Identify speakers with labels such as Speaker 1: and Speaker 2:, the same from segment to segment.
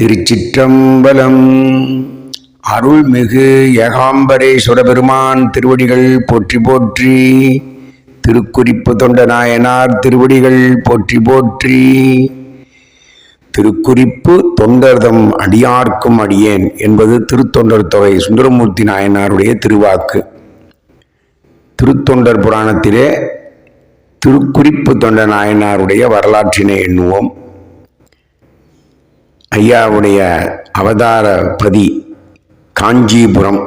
Speaker 1: திருச்சிற்றம்பலம். அருள்மிகு ஏகாம்பரேஸ்வர பெருமான் திருவடிகள் போற்றி போற்றி. திருக்குறிப்பு தொண்ட நாயனார் திருவடிகள் போற்றி போற்றி. திருக்குறிப்பு தொண்டர்தம் அடியார்க்கும் அடியேன் என்பது திருத்தொண்டர் தொகை சுந்தரமூர்த்தி நாயனாருடைய திருவாக்கு. திருத்தொண்டர் புராணத்திலே திருக்குறிப்பு தொண்ட நாயனாருடைய வரலாற்றினை எண்ணுவோம். ஐயாவுடைய அவதார பதி காஞ்சிபுரம்.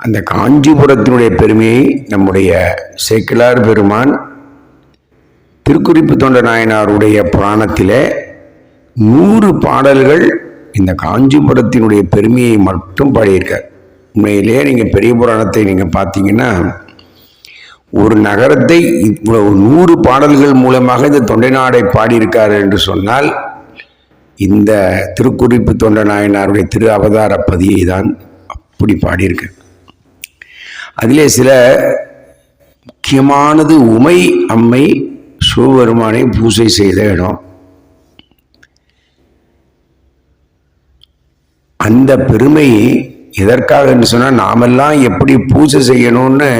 Speaker 1: அந்த காஞ்சிபுரத்தினுடைய பெருமையை நம்முடைய சேக்கிலார் பெருமான் திருக்குறிப்பு தொண்ட நாயனாருடைய புராணத்திலே நூறு பாடல்கள் இந்த காஞ்சிபுரத்தினுடைய பெருமையை மட்டும் பாடியிருக்கார். உண்மையிலேயே நீங்கள் பெரிய புராணத்தை நீங்கள் பார்த்தீங்கன்னா ஒரு நகரத்தை இவ்வளவு நூறு பாடல்கள் மூலமாக இந்த தொண்டை நாடை பாடியிருக்கார் என்று சொன்னால் இந்த திருக்குறிப்பு தொண்ட நாயனாருடைய திரு அவதார பதியை தான் அப்படி பாடியிருக்கேன். அதிலே சில முக்கியமானது உமை அம்மை சிவபெருமானை பூஜை செய்த இடம். அந்த பெருமை எதற்காகன்னு சொன்னால் நாமெல்லாம் எப்படி பூஜை செய்யணும்னு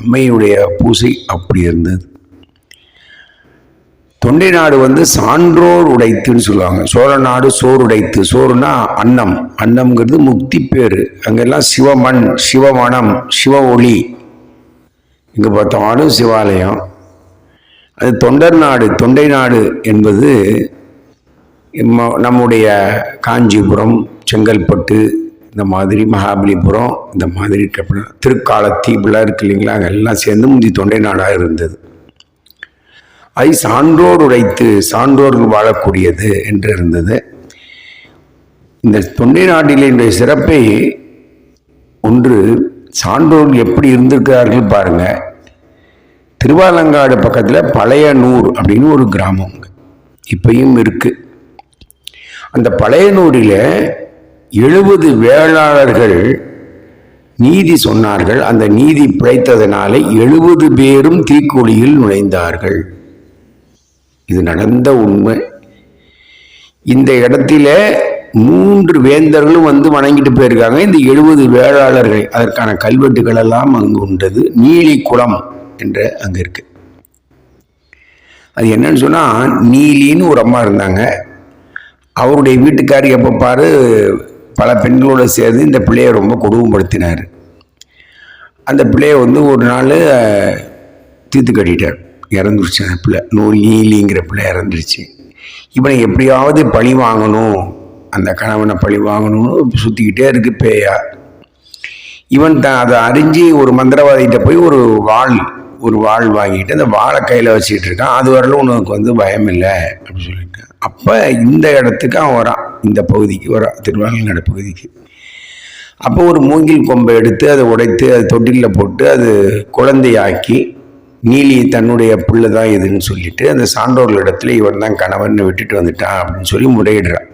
Speaker 1: அம்மையுடைய பூஜை அப்படி இருந்தது. தொண்டை நாடு வந்து சான்றோர் உடைத்துன்னு சொல்லுவாங்க. சோழ நாடு சோறு உடைத்து. சோறுனா அன்னம். அன்னம்ங்கிறது முக்தி பேர். அங்கெல்லாம் சிவமண் சிவமணம் சிவ ஒளி இங்கே பார்த்தாலும் சிவாலயம். அது தொண்டர் நாடு. தொண்டை நாடு என்பது நம்ம- நம்முடைய காஞ்சிபுரம் செங்கல்பட்டு இந்த மாதிரி மகாபலிபுரம் இந்த மாதிரி இருக்க இருக்கு இல்லைங்களா? அங்கெல்லாம் சேர்ந்து முந்தி தொண்டை நாடாக இருந்தது. ஐ சான்றோர் உடைத்து சான்றோர்கள் வாழக்கூடியது என்று இருந்தது இந்த தொண்டை நாட்டினுடைய சிறப்பை ஒன்று சான்றோர்கள் எப்படி இருந்திருக்கிறார்கள் பாருங்க. திருவாலங்காடு பக்கத்தில் பழையனூர் அப்படின்னு ஒரு கிராமம் இப்பையும் இருக்கு. அந்த பழையனூரில் எழுபது வேளாளர்கள் நீதி சொன்னார்கள். அந்த நீதி பிழைத்ததனாலே எழுபது பேரும் தீக்குழியில் நுழைந்தார்கள். இது நடந்த உண்மை. இந்த இடத்துல மூன்று வேந்தர்களும் வந்து வணங்கிட்டு போயிருக்காங்க. இந்த எழுபது வேளாளர்கள் அதற்கான கல்வெட்டுகள் எல்லாம் அங்கு உண்டது. நீலி குளம் என்று அங்க இருக்கு. அது என்னன்னு சொன்னா நீலின்னு ஒரு அம்மா இருந்தாங்க. அவருடைய வீட்டுக்காரி எப்போ பாரு பல பெண்களோட சேர்ந்து இந்த பிள்ளையை ரொம்ப கொடுமைப்படுத்தினார். அந்த பிள்ளையை வந்து ஒரு நாள் தீர்த்து கட்டிட்டார். இறந்துருச்சு அந்த பிள்ளை. நூல் நீலிங்கிற பிள்ளை இறந்துருச்சு. இவனை எப்படியாவது பழி வாங்கணும். அந்த கணவனை பழி வாங்கணும்னு சுற்றிக்கிட்டே இருக்கு பேயா. இவன் தான் அதை அறிஞ்சு ஒரு மந்திரவாதிகிட்ட போய் ஒரு வாள் ஒரு வாள் வாங்கிட்டு அந்த வாளை கையில் வச்சுக்கிட்டு இருக்கான். அது வரலும் உனக்கு வந்து பயம் இல்லை அப்படின்னு சொல்லியிருக்கான் அப்போ இந்த இடத்துக்கு அவன் வரான். இந்த பகுதிக்கு வரான். திருவாங்கல்நாடு பகுதிக்கு. அப்போ ஒரு மூங்கில் கொம்பை எடுத்து அதை உடைத்து அது தொட்டிலில் போட்டு அது குழந்தையாக்கி நீலி தன்னுடைய பிள்ளை தான் இதுன்னு சொல்லிட்டு அந்த சான்றோர்கள் இடத்துல இவன் தான் கணவன் விட்டுட்டு வந்துட்டான் அப்படின்னு சொல்லி முறையிடுறான்.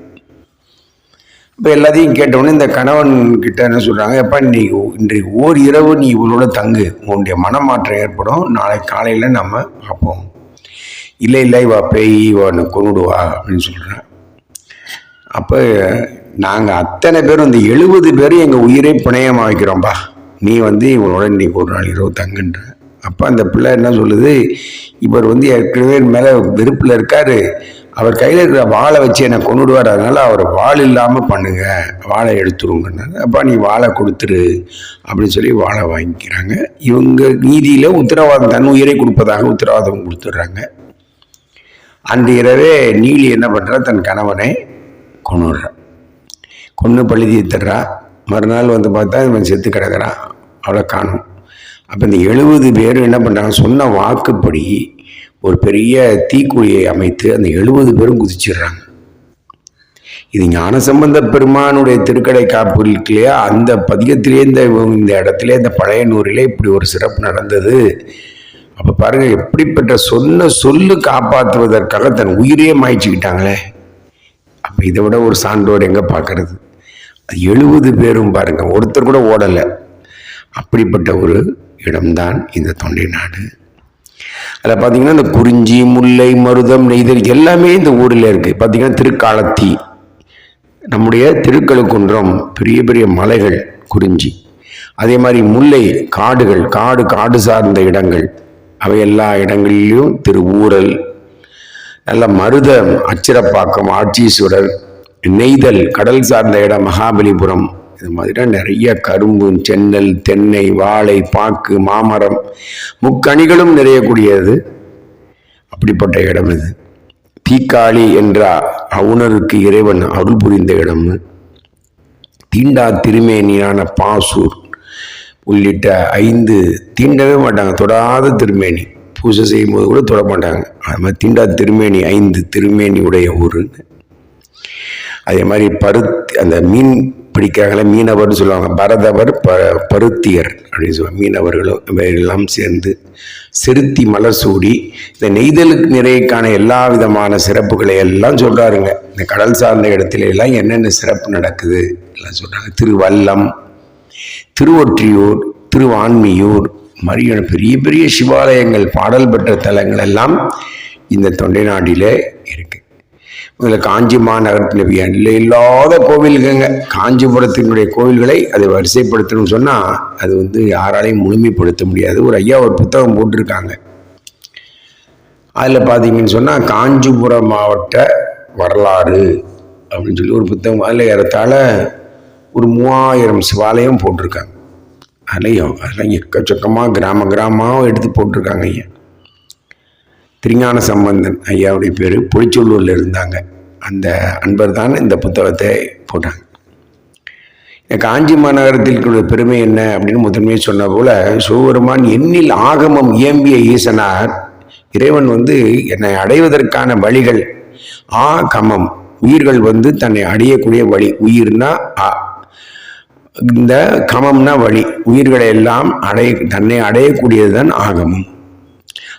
Speaker 1: இப்போ எல்லாத்தையும் கேட்டவுடனே இந்த கணவன் கிட்ட என்ன சொல்கிறாங்க எப்போ இன்றைக்கு இன்றைக்கு ஓர் இரவு நீ இவளோட தங்கு. உன்னுடைய மனமாற்றம் ஏற்படும். நாளை காலையில் நம்ம பார்ப்போம். இல்லை இல்லை இவா பேய் இவனை கொண்டுடுவா அப்படின்னு சொல்கிறேன் அப்போ நாங்கள் அத்தனை பேரும் இந்த எழுபது பேரும் எங்கள் உயிரை பிணையமாக வைக்கிறோம்பா நீ வந்து இவனோட இன்னைக்கு ஒரு நாள் இரவு தங்குன்ற. அப்போ அந்த பிள்ளை என்ன சொல்லுது? இவர் வந்து ஏற்கனவே மேலே வெறுப்பில் இருக்கார். அவர் கையில் இருக்கிற வாழை வச்சு என்னை கொண்டுடுவார் அதனால் அவர் வாள் இல்லாமல் பண்ணுங்க. வாழை எடுத்துருங்கன்னாங்க அப்பா நீ வாழை கொடுத்துரு. அப்படின்னு சொல்லி வாழை வாங்கிக்கிறாங்க. இவங்க நீதியில் உத்தரவாதம் தன் உயிரை கொடுப்பதாக உத்தரவாதம் கொடுத்துட்றாங்க. அந்த இரவே நீலி என்ன பண்ணுறா தன் கணவனை கொண்டுடுறான் கொன்று பழுதி தர்றா மறுநாள் வந்து பார்த்தா இவன் செத்து கிடக்குறான். அவளை காணும். அப்போ இந்த எழுபது பேரும் என்ன பண்ணுறாங்க சொன்ன வாக்குப்படி ஒரு பெரிய தீக்குழியை அமைத்து அந்த எழுபது பேரும் குதிச்சிடுறாங்க. இது ஞானசம்பந்த பெருமானுடைய திருக்கடை காப்பு இல்லையா அந்த பதிகத்திலே இந்த இந்த இடத்துல இந்த பழைய நூறிலே இப்படி ஒரு சிறப்பு நடந்தது. அப்போ பாருங்கள் எப்படிப்பட்ட சொன்ன சொல்லு காப்பாற்றுவதற்காக தன் உயிரையே மாய்ச்சிக்கிட்டாங்களே. அப்போ இதை விட ஒரு சான்றோர் எங்கே பார்க்கறது அது எழுபது பேரும் பாருங்கள் ஒருத்தர் கூட ஓடலை. அப்படிப்பட்ட ஒரு இடம்தான் இந்த தொண்டை நாடு. அதில் பார்த்தீங்கன்னா இந்த குறிஞ்சி முல்லை மருதம் நெய்தல் எல்லாமே இந்த ஊரில் இருக்குது பார்த்திங்கன்னா திருக்காலத்தி நம்முடைய திருக்கழுக்குன்றம் பெரிய பெரிய மலைகள் குறிஞ்சி. அதே மாதிரி முல்லை காடுகள் காடு காடு சார்ந்த இடங்கள். அவை எல்லா இடங்களிலும் திருவூரல் நல்ல மருதம் அச்சிரப்பாக்கம் ஆட்சீஸ்வரர் நெய்தல் கடல் சார்ந்த இடம் மகாபலிபுரம் இது மாதிரி நிறைய கரும்பு சென்னல் தென்னை வாழை பாக்கு மாமரம் முக்கணிகளும் நிறையக்கூடியது. அப்படிப்பட்ட இடம் இது. தீக்காளி என்ற அவுணருக்கு இறைவன் அருள் புரிந்த இடம் தீண்டா திருமேனியான பாசூர் உள்ளிட்ட ஐந்து தீண்டவே மாட்டாங்க தொடாத திருமேனி. பூஜை செய்யும்போது கூட தொட மாட்டாங்க. அது மாதிரி தீண்டா திருமேனி ஐந்து திருமேனி உடைய ஊருன்னு. அதே மாதிரி பருத்தி அந்த மீன் பிடிக்கிறாங்களே மீனவர்னு சொல்லுவாங்க. பரதவர் ப பருத்தியர் அப்படின்னு சொல்லுவாங்க. மீனவர்களும் இவையெல்லாம் சேர்ந்து செருத்தி மலர் சூடி இந்த நெய்தலுக்கு நிறைக்கான எல்லா விதமான சிறப்புகளை எல்லாம் சொல்கிறாருங்க இந்த கடல் சார்ந்த இடத்துல எல்லாம் என்னென்ன சிறப்பு நடக்குது? எல்லாம் சொல்கிறாங்க திருவல்லம் திருவொற்றியூர் திருவான்மியூர் மரியான பெரிய பெரிய சிவாலயங்கள் பாடல் பெற்ற தலங்கள் எல்லாம் இந்த தொண்டை நாட்டிலே இருக்குது இதில் காஞ்சி மாநகரத்தில் எல்லை இல்லாத கோவில்கங்க காஞ்சிபுரத்தினுடைய கோவில்களை அதை வரிசைப்படுத்தணும்னு சொன்னால் அது வந்து யாராலையும் முழுமைப்படுத்த முடியாது. ஒரு ஐயா ஒரு புத்தகம் போட்டிருக்காங்க. அதில் பார்த்தீங்கன்னு சொன்னால் காஞ்சிபுரம் மாவட்ட வரலாறு அப்படின்னு சொல்லி ஒரு புத்தகம் அதில் ஏறத்தாழ ஒரு மூவாயிரம் சிவாலயம் போட்டிருக்காங்க. அதுலேயும் அதெல்லாம் எக்கச்சக்கமாக கிராம கிராமமாக எடுத்து போட்டிருக்காங்க ஐயா. திருஞான சம்பந்தன் ஐயாவுடைய பேர் புளிச்சொல்லூரில் இருந்தாங்க. அந்த அன்பர் தான் இந்த புத்தகத்தை போட்டாங்க. இந்த காஞ்சி மாநகரத்திற்குள்ள பெருமை என்ன அப்படின்னு முதன்மையை சொன்ன போல சிவபெருமான் எண்ணில் ஆகமம் இயம்பிய ஈசனார் இறைவன் வந்து என்னை அடைவதற்கான வழிகள் ஆ கமம் உயிர்கள் வந்து தன்னை அடையக்கூடிய வழி உயிர்னா ஆ. இந்த கமம்னா வழி உயிர்களை எல்லாம் அடைய தன்னை அடையக்கூடியது தான் ஆகமம்.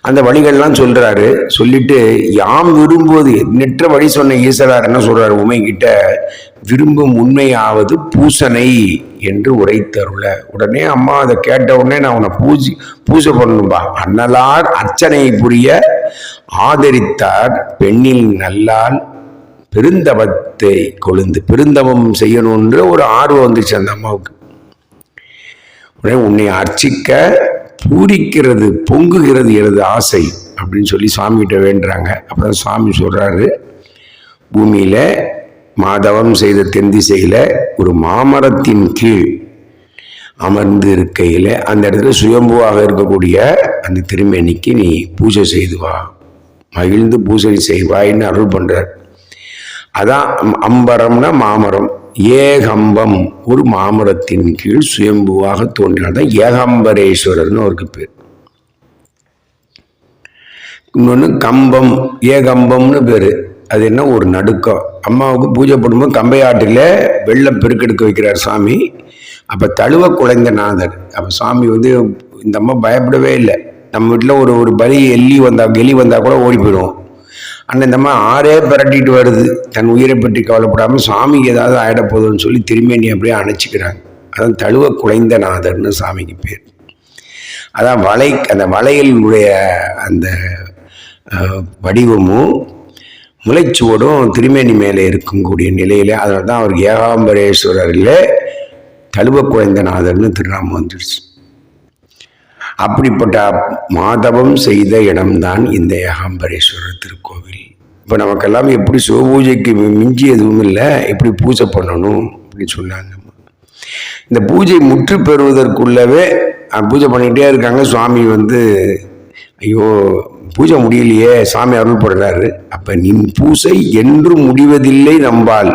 Speaker 1: அந்த வழிகள்லாம் சொல்றாரு. சொல்லிட்டு யாம் விரும்புவது? நெற்ற வழி சொன்ன ஈஸ்வரார் என்ன சொல்றாரு? உமைகிட்ட விரும்பும் உண்மையாவது பூசனை என்று உரைத்தருள. உடனே அம்மா அதை கேட்ட உடனே நான் உன்னை பூஜி பூஜை பண்ணணும்பா. அன்னலார் அர்ச்சனை புரிய ஆதரித்தார் பெண்ணில் நல்லால் பெருந்தவத்தை கொழுந்து பெருந்தவம் செய்யணுன்ற ஒரு ஆர்வம் வந்துச்சு அந்த அம்மாவுக்கு. உடனே உன்னை அர்ச்சிக்க பூரிக்கிறது பொங்குகிறது எனது ஆசை அப்படின்னு சொல்லி சுவாமிகிட்ட வேண்டுறாங்க. அப்புறம் சுவாமி சொல்கிறாரு பூமியில் மாதவம் செய்த தென் திசையில் ஒரு மாமரத்தின் கீழ் அமர்ந்து இருக்கையில் அந்த இடத்துல சுயம்புவாக இருக்கக்கூடிய அந்த திருமேனிக்கு நீ பூஜை செய்து வா. மகிழ்ந்து பூஜை செய்வாயின்னு அருள் பண்ணுறார் அதான் அம்பரம்னா மாமரம். ஏகம்பம் ஒரு மாமரத்தின் கீழ் சுயம்புவாக தோன்றினால்தான் ஏகம்பரேஸ்வரர்னு அவருக்கு பேர். இன்னொன்று கம்பம் ஏகம்பம்னு பேர். அது என்ன? ஒரு நடுக்கம். அம்மாவுக்கு பூஜை பண்ணும்போது கம்பையாட்டில் வெள்ளம் பெருக்கெடுக்க வைக்கிறார் சாமி. அப்போ தழுவ குலைந்த நாதர். அப்போ சாமி வந்து இந்த அம்மா பயப்படவே இல்லை. நம்ம வீட்டில் ஒரு ஒரு பலி எல்லி வந்தால் கெலி வந்தால் கூட ஓடி போயிடுவோம். ஆனால் இந்த மாதிரி ஆறே பிரட்டிட்டு வருது. தன் உயிரை பற்றி கவலைப்படாமல் சாமிக்கு ஏதாவது ஆகிட சொல்லி திரும்பி நீ அப்படியே அணைச்சிக்கிறாங்க. அதான் தழுவ குலைந்த நாதர்னு சாமிக்கு பேர். அதான் வலை அந்த வளையலுடைய அந்த வடிவமும் முளைச்சுவோடும் திருமேனி மேலே இருக்கக்கூடிய நிலையில் அதனால தான் அவர் ஏகாம்பரேஸ்வரரில் தழுவ குழந்தநாதர்னு திருநாமம் வந்துடுச்சு அப்படிப்பட்ட மாதவம் செய்த இடம்தான் இந்த ஏகாம்பரேஸ்வரர் திருக்கோவில். இப்போ நமக்கெல்லாம் எப்படி சிவபூஜைக்கு மிஞ்சி எதுவும் இல்லை எப்படி பூஜை பண்ணணும் அப்படின்னு சொன்னாங்க. இந்த பூஜை முற்று பெறுவதற்குள்ளவே பூஜை பண்ணிகிட்டே இருக்காங்க. சுவாமி வந்து ஐயோ பூஜை முடியலையே சாமி அருள் படுறாரு. அப்போ நின் பூசை என்றும் முடிவதில்லை நம்பால்.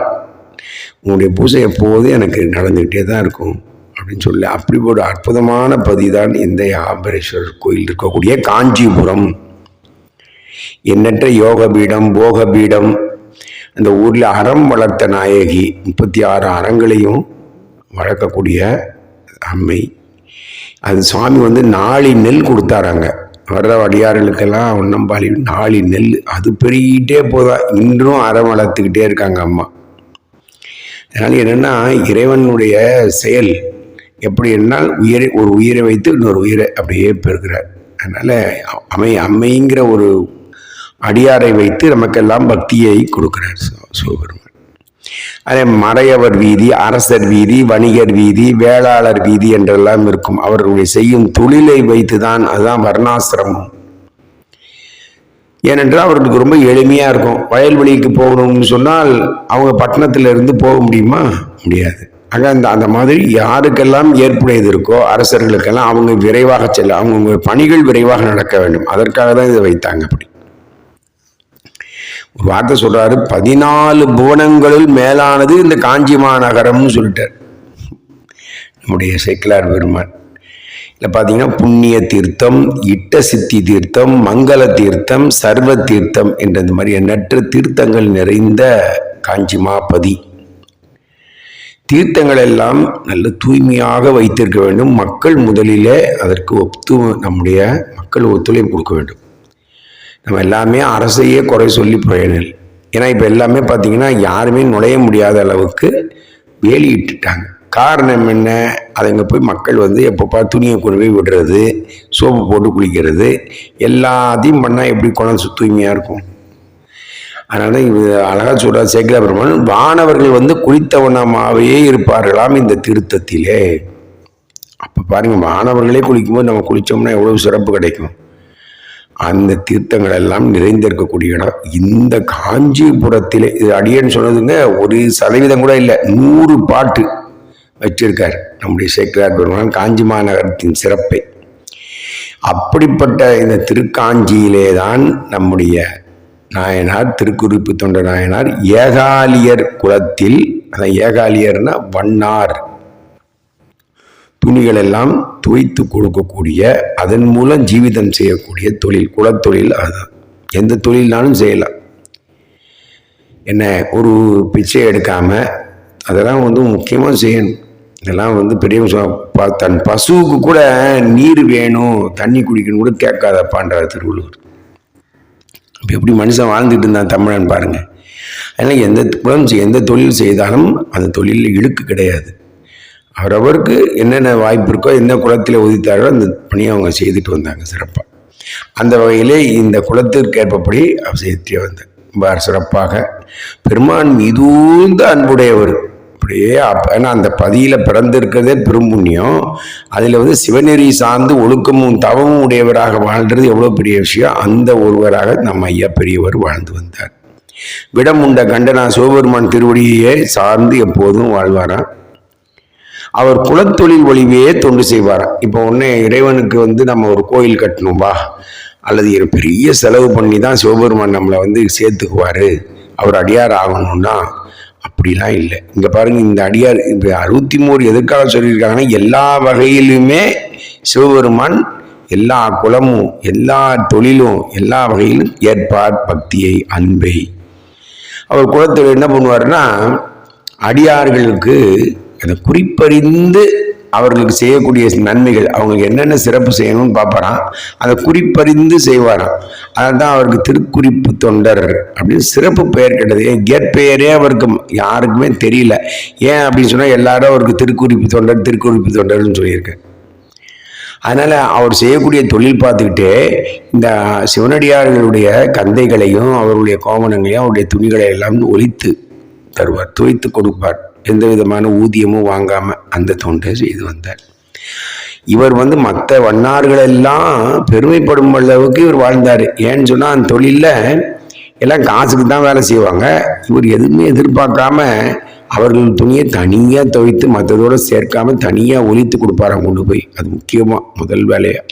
Speaker 1: உன்னுடைய பூஜை எப்போதும் எனக்கு நடந்துக்கிட்டே தான் இருக்கும். அப்படின்னு சொல்லி அப்படி ஒரு அற்புதமான பதி தான் இந்த ஆபரேஸ்வரர் கோயில் இருக்கக்கூடிய காஞ்சிபுரம். எண்ணற்ற யோக பீடம் போக பீடம் அந்த ஊரில் அறம் வளர்த்த நாயகி முப்பத்தி ஆறு அறங்களையும் வளர்க்கக்கூடிய அம்மை. அது சுவாமி வந்து நாளி நெல் கொடுத்தாராங்க. வர்ற வடியார்களுக்கெல்லாம் ஒன்னம்பாளி நாளி நெல். அது பெருகிட்டே போதா இன்றும் அறம் வளர்த்துக்கிட்டே இருக்காங்க அம்மா. அதனால் என்னென்னா இறைவனுடைய செயல் எப்படி என்னால் உயிரை ஒரு உயிரை வைத்து இன்னொரு உயிரை அப்படியே பெறுகிறார். அதனால் அமை அம்மைங்கிற ஒரு அடியாரை வைத்து நமக்கெல்லாம் பக்தியை கொடுக்குறார் சிவபெருமான். அதே மறையவர் வீதி அரசர் வீதி வணிகர் வீதி வேளாளர் வீதி என்றெல்லாம் இருக்கும். அவர்களுடைய செய்யும் தொழிலை வைத்து தான் அதுதான் வர்ணாசிரமம். ஏனென்றால் அவர்களுக்கு ரொம்ப எளிமையாக இருக்கும். வயல்வெளிக்கு போகணும்னு சொன்னால் அவங்க பட்டணத்திலிருந்து போக முடியுமா? முடியாது. ஆக அந்த அந்த மாதிரி யாருக்கெல்லாம் ஏற்புடையது இருக்கோ அரசர்களுக்கெல்லாம் அவங்க விரைவாக செல்ல அவங்கவுங்க பணிகள் விரைவாக நடக்க வேண்டும். அதற்காக தான் இதை வைத்தாங்க அப்படி. ஒரு வார்த்தை சொல்கிறாரு பதினாலு புவனங்களுள் மேலானது இந்த காஞ்சி மாநகரம்னு சொல்லிட்டார். நம்முடைய செக்கிலார் பெருமான். இல்லை பார்த்தீங்கன்னா புண்ணிய தீர்த்தம் இட்ட சித்தி தீர்த்தம் மங்கள தீர்த்தம் சர்வ தீர்த்தம் என்ற இந்த மாதிரி எண்ணற்ற தீர்த்தங்கள் நிறைந்த காஞ்சி மாபதி. தீர்த்தங்கள் எல்லாம் நல்ல தூய்மையாக வைத்திருக்க வேண்டும். மக்கள் முதலிலே அதற்கு ஒத்து நம்முடைய மக்கள் ஒத்துழைப்பு கொடுக்க வேண்டும். நம்ம எல்லாமே அரசையே குறை சொல்லி பயனில். ஏன்னா இப்போ எல்லாமே பார்த்தீங்கன்னா யாருமே நுழைய முடியாத அளவுக்கு வேலியிட்டுட்டாங்க காரணம் என்ன? அதுங்க போய் மக்கள் வந்து எப்பப்பா துணியை கொண்டு போய் விடுறது சோப்பு போட்டு குளிக்கிறது எல்லாத்தையும் பண்ணால் எப்படி குழந்தை தூய்மையாக இருக்கும்? அதனால தான் இது அழகாக சொல்கிறார் சேகர பெருமான் வானவர்கள் வந்து குளித்தவனமாகவே இருப்பார்களாம் இந்த திருத்தத்திலே. அப்போ பாருங்க வானவர்களே குளிக்கும்போது நம்ம குளித்தோம்னா எவ்வளோ சிறப்பு கிடைக்கும். அந்த தீர்த்தங்கள் எல்லாம் நிறைந்திருக்கக்கூடிய இடம். இந்த காஞ்சிபுரத்திலே இது அடியேன்னு சொன்னதுங்க ஒரு சதவீதம் கூட இல்லை நூறு பாட்டு வச்சிருக்கார் நம்முடைய சேக்கிரார் பெருமான் காஞ்சி மாநகரத்தின் சிறப்பை. அப்படிப்பட்ட இந்த திருக்காஞ்சியிலே தான் நம்முடைய நாயனார் திருக்குறிப்பு தொண்ட நாயனார் ஏகாலியர் குலத்தில் அந்த ஏகாலியர்னா வண்ணார். துணிகள் எல்லாம் துவைத்து கொடுக்கக்கூடிய அதன் மூலம் ஜீவிதம் செய்யக்கூடிய தொழில் குலத்தொழில் அதுதான் எந்த தொழில்னாலும் செய்யலாம். என்ன ஒரு பிச்சை எடுக்காமல் அதெல்லாம் வந்து முக்கியமாக செய்யணும். இதெல்லாம் வந்து பெரியவங்க தன் பசுவுக்கு கூட நீர் வேணும் தண்ணி குடிக்கணும் கூட கேட்காதப்பான்றார் திருவள்ளுவர். அப்போ எப்படி மனுஷன் வாழ்ந்துட்டு இருந்தான் தமிழன் பாருங்க. அதனால் எந்த குலம் எந்த தொழில் செய்தாலும் அந்த தொழிலில் இழுக்கு கிடையாது. அவரவருக்கு என்னென்ன வாய்ப்பு இருக்கோ எந்த குளத்தில் உதித்தாரோ அந்த பணியை அவங்க செய்துட்டு வந்தாங்க சிறப்பாக அந்த வகையிலே இந்த குலத்திற்கு ஏற்பப்படி அவர் செய்துட்டே வந்தார் ரொம்ப சிறப்பாக. பெருமான் மீதூந்த அன்புடையவர். அப்படியே அப்போ ஏன்னா அந்த பதியில் பிறந்திருக்கிறதே பெரும்புண்ணியம். அதில் வந்து சிவநெறி சார்ந்து ஒழுக்கமும் தவமும் உடையவராக வாழ்கிறது எவ்வளோ பெரிய விஷயம்? அந்த ஒருவராக நம்ம ஐயா பெரியவர் வாழ்ந்து வந்தார். விடம் உண்ட கண்டனா சிவபெருமான் திருவடியே சார்ந்து எப்போதும் வாழ்வாராம் அவர் குலத்தொழில் ஒளிவையே தொண்டு செய்வாராம் இப்போ ஒன்று இறைவனுக்கு வந்து நம்ம ஒரு கோயில் கட்டணும்பா? அல்லது பெரிய செலவு பண்ணி தான் சிவபெருமான் நம்மளை வந்து சேர்த்துக்குவார். அவர் அடியார் ஆகணும்னா அப்படிலாம் இல்லை. இங்கே பாருங்க இந்த அடியார் இப்போ அறுபத்தி மூணு எதுக்காக சொல்லியிருக்காங்கன்னா எல்லா வகையிலுமே சிவபெருமான் எல்லா குலமும் எல்லா தொழிலும் எல்லா வகையிலும் ஏற்பார் பக்தியை அன்பை. அவர் குலத்தில் என்ன பண்ணுவார்னா அடியார்களுக்கு அதை குறிப்பறிந்து அவர்களுக்கு செய்யக்கூடிய நன்மைகள் அவங்களுக்கு என்னென்ன சிறப்பு செய்யணும்னு பார்ப்பாராம். அதை குறிப்பறிந்து செய்வாராம். அதுதான் அவருக்கு திருக்குறிப்பு தொண்டர் அப்படின்னு சிறப்பு பெயர் கிடையாது ஏன்? இயற்பெயரே அவருக்கு யாருக்குமே தெரியல. ஏன் அப்படின்னு சொன்னால் எல்லாரும் அவருக்கு திருக்குறிப்பு தொண்டர் திருக்குறிப்பு தொண்டர்னு சொல்லியிருக்கேன் அதனால் அவர் செய்யக்கூடிய தொழில் பார்த்துக்கிட்டே இந்த சிவனடியார்களுடைய கந்தைகளையும் அவருடைய கோமணங்களையும் அவருடைய துணிகளை எல்லாம் ஒழித்து தருவார் துவைத்து கொடுப்பார். எந்த விதமான ஊதியமும் வாங்காமல் அந்த தொண்டை செய்து வந்தார். இவர் வந்து மற்ற வண்ணார்களெல்லாம் பெருமைப்படும் அளவுக்கு இவர் வாழ்ந்தார். ஏன்னு சொன்னால் அந்த தொழிலில் எல்லாம் காசுக்கு தான் வேலை செய்வாங்க. இவர் எதுவுமே எதிர்பார்க்காம அவர்கள் துணியை தனியாக துவைத்து மற்றதோடு சேர்க்காம தனியாக ஒழித்து கொடுப்பாராம் கொண்டு போய். அது முக்கியமாக முதல் வேலையாக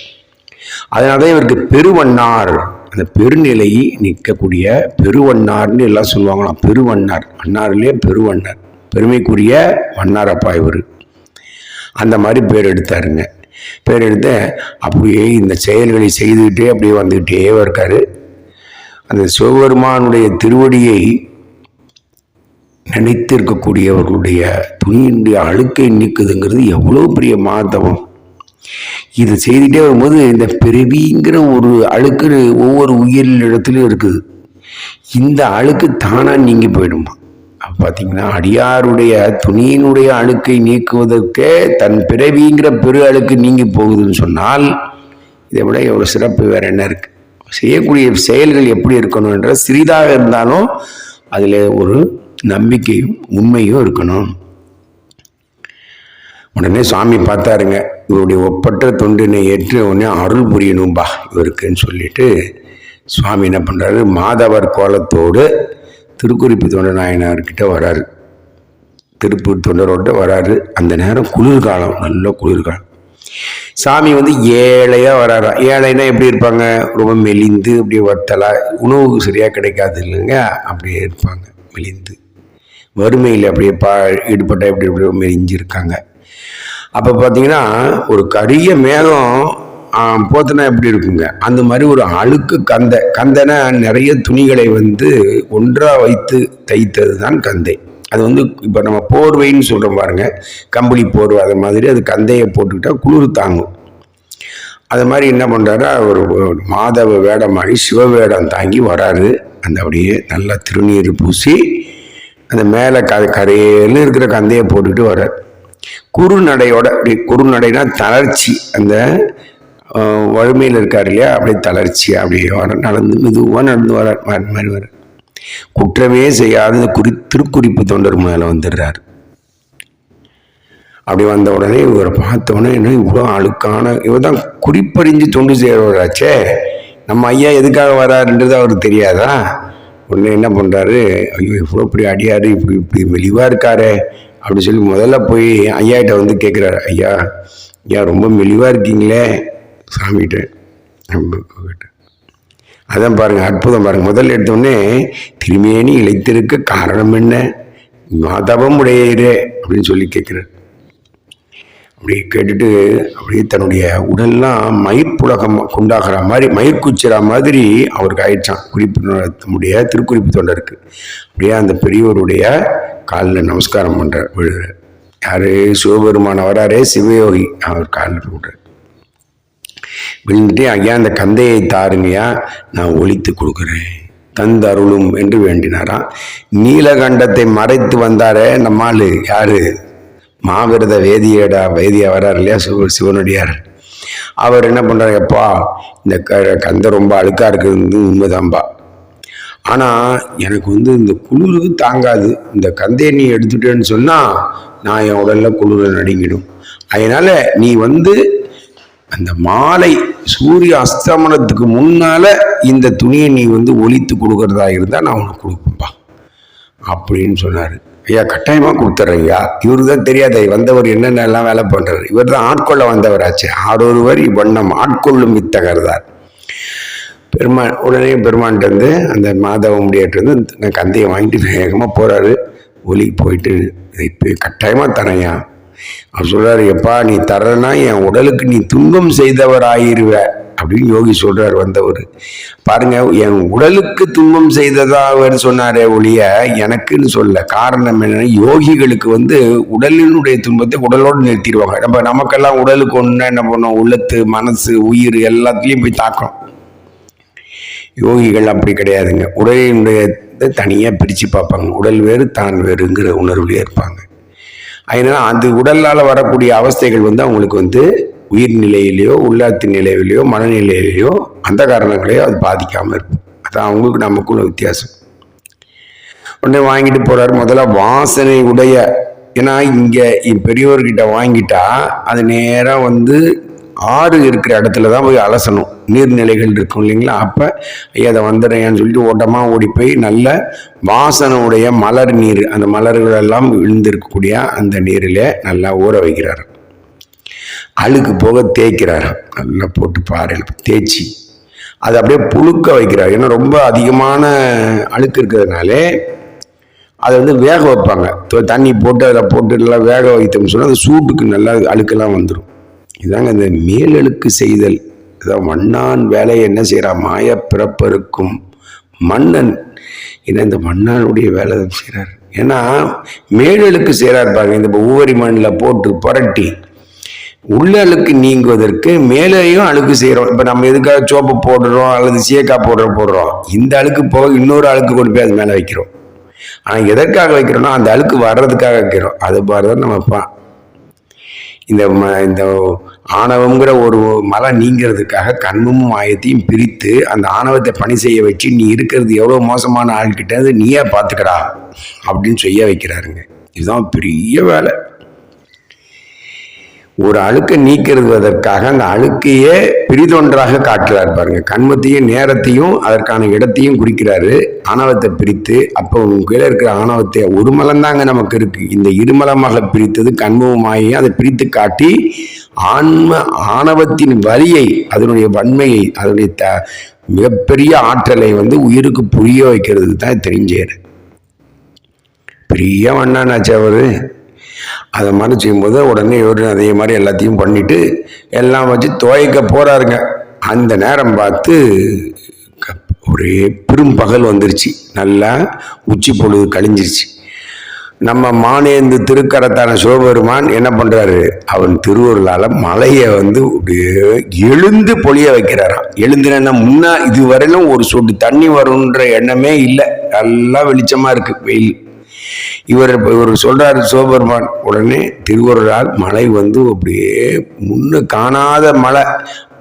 Speaker 1: அதனால தான் இவருக்கு பெருவண்ணார் அந்த பெருநிலையை நிற்கக்கூடிய பெருவண்ணார்னு எல்லாம் சொல்லுவாங்களாம். பெருவண்ணார் வண்ணார்லேயே பெருவண்ணார். பெருமைக்குரிய மன்னாரப்பா இவர். அந்த மாதிரி பேர் எடுத்தாருங்க. பேர் எடுத்து அப்படியே இந்த செயல்களை செய்துக்கிட்டே அப்படியே வந்துக்கிட்டே இருக்காரு. அந்த சிவபெருமானுடைய திருவடியை நினைத்திருக்கக்கூடியவர்களுடைய துணியினுடைய அழுக்கை நீக்குதுங்கிறது எவ்வளோ பெரிய மாதவம். இது செய்துகிட்டே வரும்போது இந்த பிறவிங்கிற ஒரு அழுக்கு ஒவ்வொரு உயிரில் இடத்துலையும் இருக்குது. இந்த அழுக்கு தானாக நீங்கி போயிடுமா? பார்த்தீங்கன்னா அடியாருடைய துணியினுடைய அழுக்கை நீக்குவதற்கே தன் பிறவிங்கிற பெரு அழுக்கு நீங்கி போகுதுன்னு சொன்னால் இதை விட எவ்வளோ சிறப்பு வேற என்ன இருக்கு? செய்யக்கூடிய செயல்கள் எப்படி இருக்கணும் என்ற சிறிதாக இருந்தாலும் அதில் ஒரு நம்பிக்கையும் உண்மையும் இருக்கணும். உடனே சுவாமி பார்த்தாருங்க இவருடைய ஒப்பற்ற தொண்டினை ஏற்று உடனே அருள் புரியணும்பா இவருக்குன்னு சொல்லிட்டு சுவாமி என்ன பண்ணுறாரு மாதவர் கோலத்தோடு திருக்குறிப்பு தொண்டர் நாயனார்கிட்ட வராரு. திருப்பூர் தொண்டரோட்ட வராரு. அந்த நேரம் குளிர்காலம் நல்ல குளிர்காலம். சாமி வந்து ஏழையாக வராராம் ஏழைனா எப்படி இருப்பாங்க? ரொம்ப மெலிந்து அப்படியே வத்தலா உணவு சரியாக கிடைக்காது இல்லைங்க? அப்படியே இருப்பாங்க மெலிந்து. வறுமையில் அப்படியே பா ஈடுபட்டால் எப்படி எப்படி மெலிஞ்சிருக்காங்க. அப்போ பார்த்தீங்கன்னா ஒரு கரிய மேகம் போத்தினா எப்படி இருக்குங்க? அந்த மாதிரி ஒரு அழுக்கு கந்தை கந்தைனா நிறைய துணிகளை வந்து ஒன்றாக வைத்து தைத்தது தான் கந்தை. அது வந்து இப்போ நம்ம போர்வைன்னு சொல்கிறோம் பாருங்க. கம்பளி போர்வை அது மாதிரி அது கந்தையை போட்டுக்கிட்டால் குளிர் தாங்கும். அது மாதிரி என்ன பண்ணுறாரு அவர் மாதவ வேடமாகி சிவ வேடம் தாங்கி வராரு. அந்த அப்படியே நல்லா திருநீர் பூசி அந்த மேலே க கரையில் இருக்கிற கந்தையை போட்டுக்கிட்டு வர்றார் குறுநடையோட அப்படி குறுநடைனா தளர்ச்சி. அந்த வறுமையில் இருக்கார் இல்லையா? அப்படியே தளர்ச்சி அப்படியே வர நடந்து மெதுவாக நடந்து வர மாதிரி வர குற்றமே செய்யாத குறி திருக்குறிப்பு தொண்டர் மேலே வந்துடுறார். அப்படி வந்த உடனே இவரை பார்த்த உடனே என்ன இவ்வளோ அழுக்கான இவர் தான் குறிப்பறிஞ்சு தொண்டு செய்கிறவராச்சே நம்ம ஐயா எதுக்காக வராருன்றது அவருக்கு தெரியாதா? உடனே என்ன பண்ணுறாரு ஐயோ இவ்வளோ இப்படி அடியாரு இப்படி இப்படி மெலிவாக இருக்காரே. அப்படி சொல்லி முதல்ல போய் ஐயாட்ட வந்து கேட்குறாரு ஐயா ஐயா ரொம்ப மெலிவாக இருக்கீங்களே. சாமிகிட்ட அதான் பாருங்கள் அற்புதம் பாருங்கள் முதல்ல எடுத்தோடனே திருமேனி இழைத்திருக்க காரணம் என்ன? மாதவம் உடையரே அப்படின்னு சொல்லி கேட்குறாரு. அப்படி கேட்டுட்டு அப்படியே தன்னுடைய உடல்லாம் மயிர்ப்புலகம் கொண்டாகிற மாதிரி மயிர்குச்சிற மாதிரி அவருக்கு ஆயிடுச்சான் குறிப்பு நம்முடைய திருக்குறிப்பு தொண்டருக்கு. அப்படியே அந்த பெரியவருடைய காலில் நமஸ்காரம் பண்ணுறார் விழுகிற யார்? சிவபெருமான வராரே சிவயோகி. அவர் காலில் விடுறார் விழுந்துட்டு ஐயா அந்த கந்தையை தாருங்கயா நான் ஒழித்து கொடுக்குறேன். தந்தருளும் என்று வேண்டினாராம். நீலகண்டத்தை மறைத்து வந்தாரே நம்மாள் யாரு? மாவிரத வேதியடா வேதியா வரார் இல்லையா சிவ சிவனடியார்? அவர் என்ன பண்ணுறாரு எப்பா இந்த க கந்தை ரொம்ப அழுக்காக இருக்கிறது உண்மைதான்பா. ஆனால் எனக்கு வந்து இந்த குளிருக்கு தாங்காது. இந்த கந்தையை நீ எடுத்துட்டேன்னு சொன்னால் நான் என் உடலில் குளிர நடுங்கிடும். அதனால் நீ வந்து அந்த மாலை சூரிய அஸ்தமனத்துக்கு முன்னால் இந்த துணியை நீ வந்து ஒழித்து கொடுக்கறதா இருந்தால் நான் உனக்கு கொடுப்பேன்ப்பா. அப்படின்னு சொன்னார். ஐயா கட்டாயமாக கொடுத்துட்றேன் ஐயா இவருக்கு தான் தெரியாத வந்தவர் என்னென்னலாம் வேலை பண்ணுறாரு இவர் தான் ஆட்கொள்ள வந்தவராச்சு. ஆடொருவர் இவ்வண்ணம் ஆட்கொள்ளும் வித்தகர்தார் பெருமான் உடனே பெருமான்கிட்ட வந்து அந்த மாதவ முடியாட்டு நான் கந்தையை வாங்கிட்டு வேகமாக போகிறாரு ஒலி போயிட்டு இப்போ கட்டாயமாக தரையா அவர் சொல்கிறார் எப்பா நீ தரனா என் உடலுக்கு நீ துன்பம் செய்தவர் ஆயிருவ அப்படின்னு யோகி சொல்கிறார் வந்தவர். பாருங்க என் உடலுக்கு துன்பம் செய்ததா? அவர் சொன்னாரே ஒழிய எனக்குன்னு சொல்ல. காரணம் என்னன்னா யோகிகளுக்கு வந்து உடலினுடைய துன்பத்தை உடலோடு நிறுத்திடுவாங்க. நம்ம நமக்கெல்லாம் உடலுக்கு ஒன்று என்ன பண்ணோம் உள்ளத்து மனசு உயிர் எல்லாத்துலேயும் போய் தாக்கம். யோகிகள் அப்படி கிடையாதுங்க. உடலினுடைய தனியாக பிரித்து பார்ப்பாங்க. உடல் வேறு தான் வேறுங்கிற உணர்வுலேயே இருப்பாங்க. அதனால் அது உடலால் வரக்கூடிய அவஸ்தைகள் வந்து அவங்களுக்கு வந்து உயிர் நிலையிலையோ உள்ளாத்து நிலையிலையோ மனநிலையிலையோ அந்த காரணங்களையோ அது பாதிக்காமல் இருக்கும். அதான் அவங்களுக்கு நமக்குள்ள வித்தியாசம். உடனே வாங்கிட்டு போகிறார் முதல்ல வாசனை உடைய ஏன்னா இங்கே பெரியவர்கிட்ட வாங்கிட்டா அது நேராக வந்து ஆறு இருக்கிற இடத்துல தான் போய் அலசணும். நீர்நிலைகள் இருக்கும் இல்லைங்களா? அப்போ ஐயா அதை வந்துடுறேன்னு சொல்லிட்டு ஓட்டமாக ஓடி போய் நல்ல வாசனுடைய மலர் நீர் அந்த மலர்கள் எல்லாம் விழுந்திருக்கக்கூடிய அந்த நீரில் நல்லா ஊற வைக்கிறார். அழுக்கு போக தேய்க்கிறார். நல்லா போட்டு பாறையில் தேய்ச்சி. அதை அப்படியே புழுக்க வைக்கிறார். ஏன்னா ரொம்ப அதிகமான அழுக்கு இருக்கிறதுனாலே அதை வந்து வேக வைப்பாங்க. தண்ணி போட்டு அதில் போட்டு நல்லா வேக வைத்தோம்னு சொன்னால் அது சூட்டுக்கு நல்லா அழுக்கெல்லாம் வந்துடும் இதாங்க இந்த மேலழுக்கு செய்தல். அதான் மண்ணான் வேலையை என்ன செய்கிறான் மாய பிறப்பருக்கும் மன்னன். என்ன இந்த மண்ணானுடைய வேலை தான் செய்கிறார் ஏன்னா மேலழுக்கு செய்கிறார் பாருங்க. இந்த உவரி மண்ணில் போட்டு புரட்டி உள்ள அழுக்கு நீங்குவதற்கு மேலேயும் அழுக்கு செய்கிறோம் இப்போ நம்ம எதுக்காக சோப்பு போடுறோம்? அல்லது சீக்கா போடுற போடுறோம்? இந்த அழுக்கு போக இன்னொரு அழுக்கு கொண்டு போய் அது மேலே வைக்கிறோம். ஆனால் எதற்காக வைக்கிறோம்னா அந்த அழுக்கு வர்றதுக்காக வைக்கிறோம். அது பாரு தான் நம்ம இந்த ம இந்த ஆணவங்கிற ஒரு மலை நீங்கிறதுக்காக கண்ணும் மாயத்தையும் பிரித்து அந்த ஆணவத்தை பணி செய்ய வச்சு நீ இருக்கிறது எவ்வளோ மோசமான ஆள்கிட்ட நீயே பார்த்துக்கடா அப்படின்னு செய்ய வைக்கிறாருங்க. இதுதான் பெரிய வேலை. ஒரு அழுக்கை நீக்கிறதுவதற்காக அந்த அழுக்கையே பிரிதொன்றாக காட்டுறார் பாருங்க. கண்மத்தையும் நேரத்தையும் அதற்கான இடத்தையும் குறிக்கிறாரு. ஆணவத்தை பிரித்து அப்போ உங்க கீழே இருக்கிற ஆணவத்தை ஒரு மலம்தாங்க நமக்கு இருக்கு. இந்த இருமலமாக பிரித்தது கண்மமாயையும் அதை பிரித்து காட்டி ஆன்ம ஆணவத்தின் வலியை அதனுடைய வன்மையை அதனுடைய த மிகப்பெரிய ஆற்றலை வந்து உயிருக்கு புரிய வைக்கிறது தான் தெரிஞ்சேன் பெரிய வண்ணானாச்சு அவரு அதை மாதிரி செய்யும்போது உடனே இவர் அதே மாதிரி எல்லாத்தையும் பண்ணிட்டு எல்லாம் வச்சு துவைக்க போகிறாருங்க அந்த நேரம் பார்த்து ஒரே பெரும் பகல் வந்துருச்சு. நல்லா உச்சி பொழுது கழிஞ்சிருச்சு. நம்ம மானேந்து திருக்கரத்தான சிவபெருமான் என்ன பண்ணுறாரு அவன் திருவருளால் மலையை வந்து அப்படியே எழுந்து பொழிய வைக்கிறாராம். எழுந்துனா முன்னா இதுவரையிலும் ஒரு சொட்டு தண்ணி வரும்ன்ற எண்ணமே இல்லை. நல்லா வெளிச்சமாக இருக்குது வெயில் இவர் இவர் சொல்றாரு சிவபெருமான் உடனே திருவருளால் மழை வந்து அப்படியே முன்ன காணாத மழை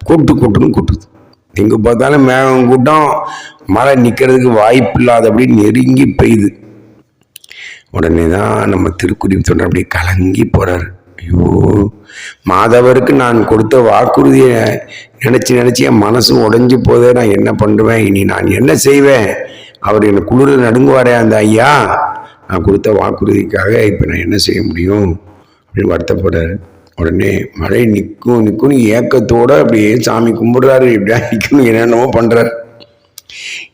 Speaker 1: கூட்டு கூட்டுன்னு கூட்டுது. எங்க பார்த்தாலும் மேகம் கூட்டம் மழை நிக்கிறதுக்கு வாய்ப்பு இல்லாதபடி நெருங்கி பெய்யுது. உடனே தான் நம்ம திருக்குறிப்பு தொண்டர் அப்படியே கலங்கி போகிறார் ஐயோ மாதவருக்கு நான் கொடுத்த வாக்குறுதியை நினைச்சு நினைச்சு என் மனசு உடைஞ்சு போதே நான் என்ன பண்ணுவேன்? இனி நான் என்ன செய்வேன்? அவர் என்னை குளிர நடுங்குவாரே அந்த ஐயா. நான் கொடுத்த வாக்குறுதிக்காக இப்போ நான் என்ன செய்ய முடியும்? அப்படின்னு வருத்தப்படுறாரு உடனே மழை நிற்கும் நிற்கும் ஏக்கத்தோட அப்படியே சாமி கும்பிடுறாரு. இப்படியா நிற்கணும் என்னென்னமோ பண்ணுறாரு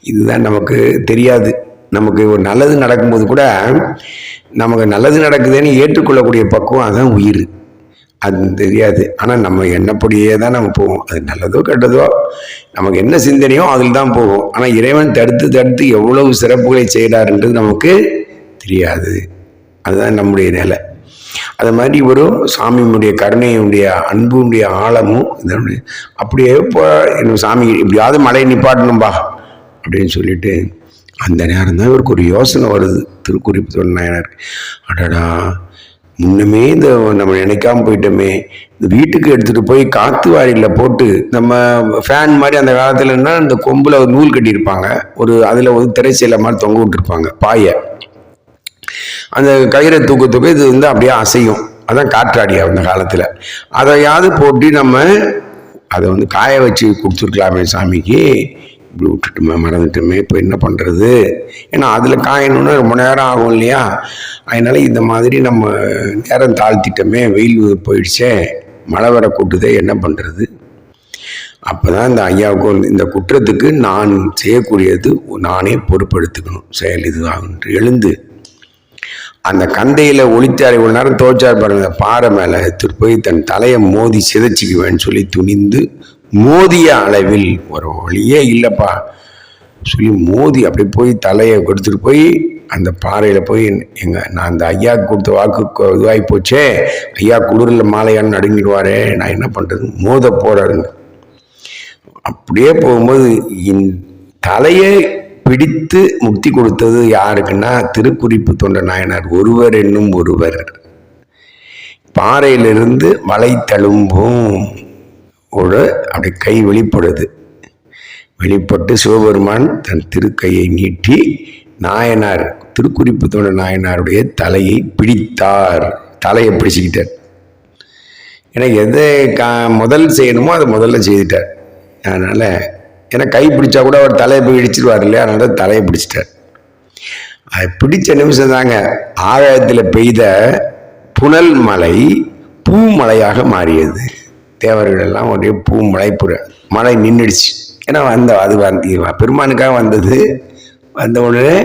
Speaker 1: இதுதான் நமக்கு தெரியாது. நமக்கு ஒரு நல்லது நடக்கும்போது கூட நமக்கு நல்லது நடக்குதுன்னு ஏற்றுக்கொள்ளக்கூடிய பக்குவம் அதுதான் உயிர். அது தெரியாது. ஆனால் நம்ம என்னப்படியே தான் நம்ம போவோம். அது நல்லதோ கெட்டதோ நமக்கு என்ன சிந்தனையோ அதில் தான் போகும். ஆனால் இறைவன் தடுத்து தடுத்து எவ்வளவு சிறப்புகளை செய்கிறாருன்றது நமக்கு தெரியாது. அதுதான் நம்முடைய நிலை. அது மாதிரி ஒரு சாமியினுடைய கருணையினுடைய அன்புடைய ஆழமும் இதனுடைய அப்படியே போ எனக்கு சாமி எப்படியாவது மழை நிப்பாட்டணும்பா அப்படின்னு சொல்லிட்டு அந்த நேரம் தான் இவருக்கு ஒரு யோசனை வருது. திருக்குறிப்பு சொன்னார் அடடா முன்னமே இந்த நம்ம நினைக்காம போயிட்டோமே. இந்த வீட்டுக்கு எடுத்துகிட்டு போய் காற்று வாரியில் போட்டு நம்ம ஃபேன் மாதிரி அந்த காலத்துலன்னா இந்த கொம்பில் ஒரு நூல் கட்டியிருப்பாங்க. ஒரு அதில் ஒரு திரைச்சீலை மாதிரி தொங்க விட்டுருப்பாங்க. பாயை. அந்த கயிறை தூக்க தூக்க இது வந்து அப்படியே அசையும். அதான் காற்றாடியா அந்த காலத்தில். அதையாவது போட்டு நம்ம அதை வந்து காய வச்சு கொடுத்துருக்கலாமே சாமிக்கு. இப்படி விட்டுட்டுமே மறந்துட்டுமே இப்போ என்ன பண்ணுறது ஏன்னா அதில் காயணும்னா ரொம்ப நேரம் ஆகும் இல்லையா? அதனால இந்த மாதிரி நம்ம நேரம் தாழ்த்திட்டோமே வெயில் போயிடுச்சே மழை வர கூட்டுதே என்ன பண்ணுறது அப்போ தான் இந்த ஐயாவுக்கு வந்து இந்த குற்றத்துக்கு நான் செய்யக்கூடியது நானே பொறுப்பெடுத்துக்கணும். செயல் இதுவாகும் எழுந்து அந்த கந்தையில் ஒளித்தார் இவ்வளோ நேரம் தோச்சார் பாருங்க. பாறை மேலே எடுத்துகிட்டு போய் தன் தலையை மோதி சிதைச்சிக்குவேன்னு சொல்லி துணிந்து மோதிய அளவில் ஒரு வழியே இல்லைப்பா. சொல்லி மோதி அப்படி போய் தலையை கொடுத்துட்டு போய் அந்த பாறையில் போய் எங்கள் நான் அந்த ஐயா கொடுத்த வாக்கு இதுவாகி போச்சே. ஐயா குளிரில் மாலையான்னு நடுங்கிடுவாரே. நான் என்ன பண்ணுறது மோத போறாருங்க. அப்படியே போகும்போது இந் தலையை பிடித்து முக்தி கொடுத்தது யாருக்குன்னா திருக்குறிப்பு தொண்ட நாயனார். ஒருவர் என்னும் ஒருவர். பாறையிலிருந்து மலை தழும்பும் ஒரு அப்படி கை வெளிப்படுது. வெளிப்பட்டு சிவபெருமான் தன் திருக்கையை நீட்டி நாயனார் திருக்குறிப்பு தொண்ட நாயனாருடைய தலையை பிடித்தார். தலையை பிடிச்சிக்கிட்டார். ஏன்னா எதை கா முதல் செய்யணுமோ அதை முதல்ல செய்துட்டார். அதனால் ஏன்னா கை பிடிச்சா கூட அவர் தலையை போய் இடிச்சிருவார் இல்லையா? அதனால தான் தலையை பிடிச்சிட்டார். அது பிடிச்ச நிமிஷம் தாங்க ஆகாயத்தில் பெய்த புனல் மலை பூமலையாக மாறியது. தேவர்களெல்லாம் ஒரே பூமலை புற மழை நின்றுடுச்சு ஏன்னா வந்த அது வந்து பெருமானுக்காக வந்தது. வந்த உடனே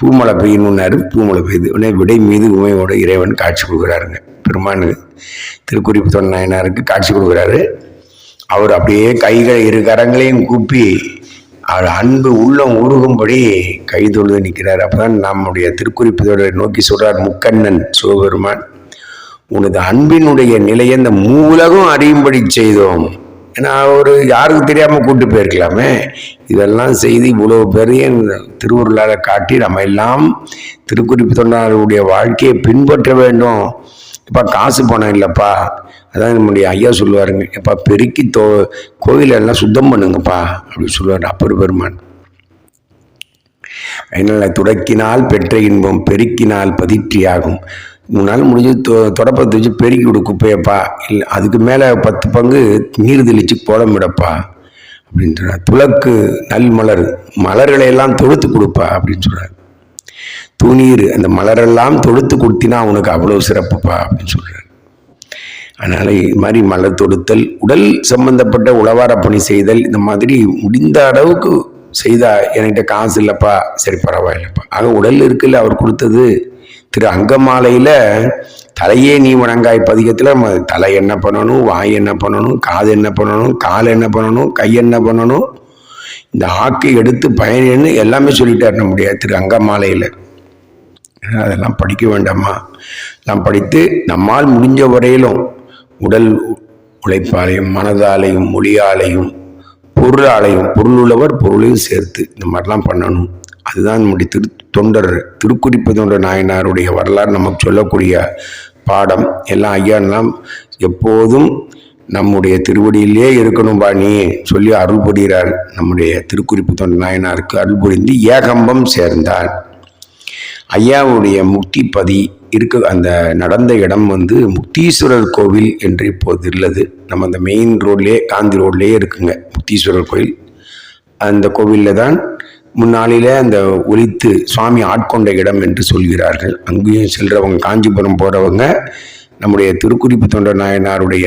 Speaker 1: பூமலை பெய்யணுன்னாரு பூமலை பெய்யுது உடனே விடை மீது உமையோட இறைவன் காட்சி கொடுக்குறாருங்க. பெருமானு திருக்குறிப்பு தொன்னாயனாருக்கு காட்சி கொடுக்குறாரு. அவர் அப்படியே கைகளை இரு கரங்களையும் கூப்பி அவர் அன்பு உள்ளம் உருகும்படி கை தொழுது நிற்கிறார். அப்பதான் நம்முடைய திருக்குறிப்பதோட நோக்கி சொல்றார் முக்கண்ணன் சிவபெருமான் உனது அன்பினுடைய நிலையை இந்த மூலகம் அறியும்படி செய்தோம். ஏன்னா அவர் யாருக்கு தெரியாம கூட்டு போயிருக்கலாமே. இதெல்லாம் செய்து இவ்வளவு பெரிய திருவுருளாக காட்டி நம்ம எல்லாம் திருக்குறிப்பு தொண்டாருடைய வாழ்க்கையை பின்பற்ற வேண்டும். இப்போ காசு பணம் இல்லைப்பா. அதான் நம்முடைய ஐயா சொல்லுவாருங்க எப்பா பெருக்கி தோ கோயிலெல்லாம் சுத்தம் பண்ணுங்கப்பா அப்படின்னு சொல்லுவார் அப்பர் பெருமான். அதனால் துடக்கினால் பெற்ற இன்பம் பெருக்கினால் பதிற்றியாகும். உன்னால் முடிஞ்சு தொ தொடப்பத்தை வச்சு பெருக்கி விடு குப்பையப்பா. இல்லை அதுக்கு மேலே பத்து பங்கு நீர் தெளித்து கோலமிடப்பா அப்படின்னு சொல்கிறார் துளக்கு நல் மலர் மலர்களை எல்லாம் கொடுப்பா அப்படின்னு சொல்கிறார் துணீர் அந்த மலரெல்லாம் தொடுத்து கொடுத்தினா அவனுக்கு அவ்வளோ சிறப்புப்பா அப்படின்னு சொல்கிறார் அதனால் இது மாதிரி மலர் தொடுத்தல் உடல் சம்பந்தப்பட்ட உழவார பணி செய்தல் இந்த மாதிரி முடிந்த அளவுக்கு செய்தா என்கிட்ட காசு இல்லைப்பா சரி பரவாயில்லப்பா. ஆக உடல் இருக்குல்ல அவர் கொடுத்தது. திரு அங்கமாலையில் தலையே நீ வணங்காய் பதிகத்தில் நம்ம தலை என்ன பண்ணணும் வாய் என்ன பண்ணணும் காது என்ன பண்ணணும் கால் என்ன பண்ணணும் கை என்ன பண்ணணும் இந்த ஆக்கை எடுத்து பயன் எல்லாமே சொல்லிட்டார் நம்முடைய திரு அங்கமாலையில். அதெல்லாம் படிக்க வேண்டாமா நாம் படித்து நம்மால் முடிஞ்ச வரையிலும் உடல் உழைப்பாலையும் மனதாலையும் மொழியாலையும் பொருளாலையும் பொருள் உள்ளவர் பொருளையும் சேர்த்து இந்த மாதிரிலாம் பண்ணணும். அதுதான் நம்முடைய திரு தொண்டர் திருக்குறிப்பு தொண்டர் நாயனாருடைய வரலாறு. நமக்கு சொல்லக்கூடிய பாடம் எல்லாம் ஐயாலாம் எப்போதும் நம்முடைய திருவடியிலே இருக்கணும் நீ. சொல்லி அருள் புரிகிறார் நம்முடைய திருக்குறிப்பு தொண்டர் நாயனாருக்கு. அருள் புரிந்து ஏகம்பம் சேர்ந்தார். ஐயாவுடைய முக்திப்பதி இருக்க அந்த நடந்த இடம் வந்து முக்தீஸ்வரர் கோவில் என்று இப்போது உள்ளது நம்ம அந்த மெயின் ரோட்லேயே காந்தி ரோட்லேயே இருக்குங்க முக்தீஸ்வரர் கோவில் அந்த கோவிலில் தான் முன்னாளில் அந்த ஒழித்து சுவாமி ஆட்கொண்ட இடம் என்று சொல்கிறார்கள். அங்கேயும் செல்றவங்க காஞ்சிபுரம் போகிறவங்க நம்முடைய திருக்குறிப்பு தொண்டர் நாயனாருடைய